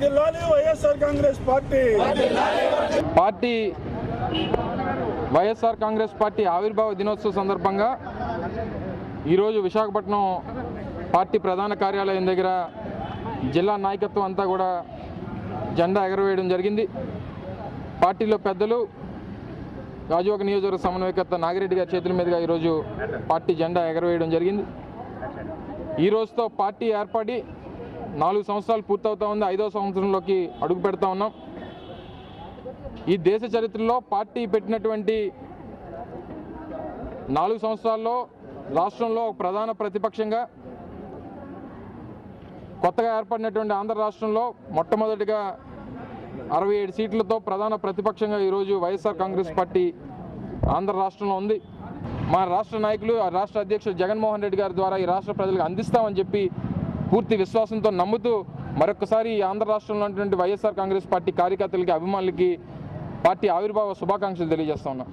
జిల్లాని YSR Congress party. Party YSR Congress party ఆవిర్భావ దినోత్సవ సందర్భంగా ఈరోజు విశాఖపట్నం పార్టీ ప్రధాన కార్యాలయం దగ్గర జిల్లా నాయకత్వం అంతా కూడా జెండా ఎగరవేయడం జరిగింది. పార్టీలో పెద్దలు గాజువాక నియోజకవర్గ సమన్వయకర్త నాగిరెడ్డి గారి చేతుల మీదుగా ఈరోజు పార్టీ జెండా ఎగరవేయడం జరిగింది. ఈ రోజుతో పార్టీ ఏర్పడి నాలుగు సంవత్సరాలు పూర్తవుతా ఉంది. ఐదో సంవత్సరంలోకి అడుగు పెడతా ఉన్నాం. ఈ దేశ చరిత్రలో పార్టీ పెట్టినటువంటి నాలుగు సంవత్సరాల్లో రాష్ట్రంలో ఒక ప్రధాన ప్రతిపక్షంగా కొత్తగా ఏర్పడినటువంటి ఆంధ్ర రాష్ట్రంలో మొట్టమొదటిగా అరవై ఏడు సీట్లతో ప్రధాన ప్రతిపక్షంగా ఈరోజు వైఎస్ఆర్ కాంగ్రెస్ పార్టీ ఆంధ్ర రాష్ట్రంలో ఉంది. మా రాష్ట్ర నాయకులు ఆ రాష్ట్ర అధ్యక్షుడు జగన్మోహన్ రెడ్డి గారి ద్వారా ఈ రాష్ట్ర ప్రజలకు అందిస్తామని చెప్పి పూర్తి విశ్వాసంతో నమ్ముతూ మరొకసారి ఈ ఆంధ్ర రాష్ట్రంలో ఉన్నటువంటి వైఎస్ఆర్ కాంగ్రెస్ పార్టీ కార్యకర్తలకి అభిమానులకి పార్టీ ఆవిర్భావ శుభాకాంక్షలు తెలియజేస్తా ఉన్నాం.